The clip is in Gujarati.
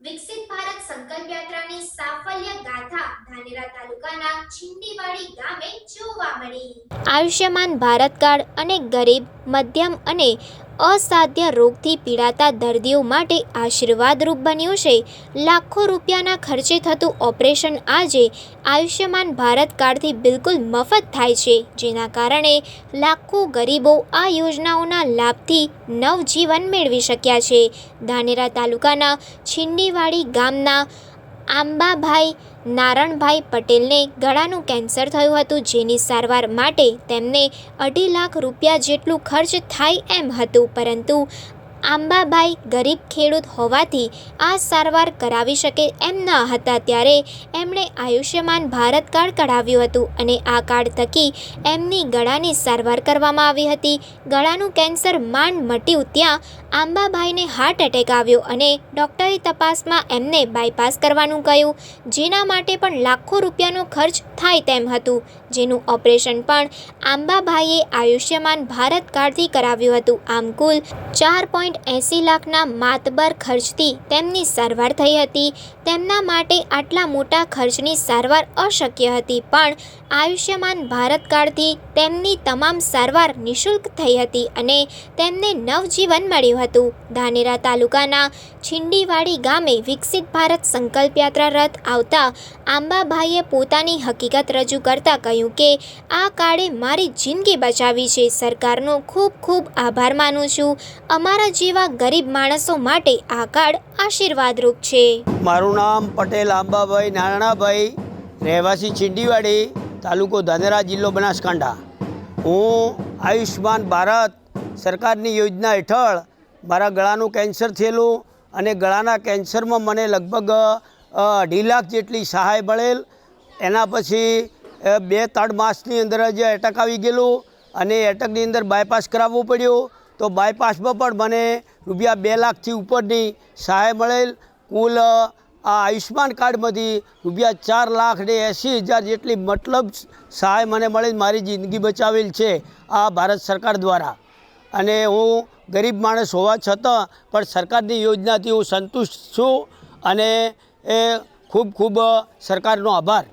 વિકસિત ભારત સંકલ્પ યાત્રાની સાફલ્ય ગાથા આયુષ્યમાન ભારત કાર્ડ અને ગરીબ, મધ્યમ અને અસાધ્ય રોગથી પીડાતા દર્દીઓ માટે આશીર્વાદરૂપ બન્યું છે. લાખો રૂપિયાના ખર્ચે થતું ઓપરેશન આજે આયુષ્યમાન ભારત કાર્ડથી બિલકુલ મફત થાય છે. જેના કારણે લાખો ગરીબો આ યોજનાઓના લાભથી નવજીવન મેળવી શક્યા છે. ધાનેરા તાલુકાના છીંડીવાડી ગામના આંબાભાઈ, નારણભાઈ પટેલને ગળાનું કેન્સર થયું હતું, જેની સારવાર માટે તેમને અઢી લાખ રૂપિયા જેટલું ખર્ચ થાય એમ હતું. પરંતુ આંબાભાઈ ગરીબ ખેડૂત હોવાથી આ સારવાર કરાવી શકે એમ ન હતા ત્યારે એમણે આયુષ્યમાન ભારત કાર્ડ કઢાવ્યું હતું અને આ કાર્ડ થકી એમની ગળાની સારવાર કરવામાં આવી હતી. ગળાનું કેન્સર માંડ મટ્યું ત્યાં આંબાભાઈને હાર્ટ એટેક આવ્યો અને ડૉક્ટરી તપાસમાં એમને બાયપાસ કરવાનું કહ્યું. જેના માટે પણ લાખો રૂપિયાનો ખર્ચ થાય તેમ હતું. જેનું ઓપરેશન પણ આંબાભાઈએ આયુષ્યમાન ભારત કાર્ડથી કરાવ્યું હતું. આમ કુલ ચાર પોઈન્ટ એંસી લાખના માતબર ખર્ચથી તેમની સારવાર થઈ હતી. તેમના માટે આટલા મોટા ખર્ચની સારવાર અશક્ય હતી, પણ આયુષ્યમાન ભારત કાર્ડથી તેમની તમામ સારવાર નિઃશુલ્ક થઈ હતી અને તેમને નવજીવન મળ્યું હતું. ધાનેરા તાલુકાના છીંડીવાડી ગામે વિકસિત ભારત સંકલ્પ યાત્રા રથ આવતા આંબાભાઈએ પોતાની હકીકત રજૂ કરતા કહ્યું કે, આ કાર્ડે મારી જિંદગી બચાવી છે. સરકારનો ખૂબ ખૂબ આભાર માનું છું. અમારા જેવા ગરીબ માણસો માટે આ કાર્ડ આશીર્વાદરૂપ છે. મારું નામ પટેલ આંબાભાઈ નારાયણાભાઈ રહેવાસી છીંડીવાડી તાલુકો ધાનેરા, જિલ્લો બનાસકાંઠા. હું આયુષ્માન ભારત સરકારની યોજના હેઠળ મારા ગળાનું કેન્સર થયેલું અને ગળાના કેન્સરમાં મને લગભગ અઢી લાખ જેટલી સહાય મળેલ. એના પછી બે, ત્રણ માસની અંદર જ એટક આવી ગયેલું અને એટકની અંદર બાયપાસ કરાવવું પડ્યું. તો બાયપાસમાં પણ મને રૂપિયા બે લાખથી ઉપરની સહાય મળેલ. કુલ આ આયુષ્યમાન કાર્ડમાંથી રૂપિયા ચાર લાખ ને એંસી હજાર જેટલી મતલબ સહાય મને મળી મારી જિંદગી બચાવેલ છે આ ભારત સરકાર દ્વારા. અને હું ગરીબ માણસ હોવા છતાં પણ સરકારની યોજનાથી હું સંતુષ્ટ છું અને એ ખૂબ ખૂબ સરકારનો આભાર.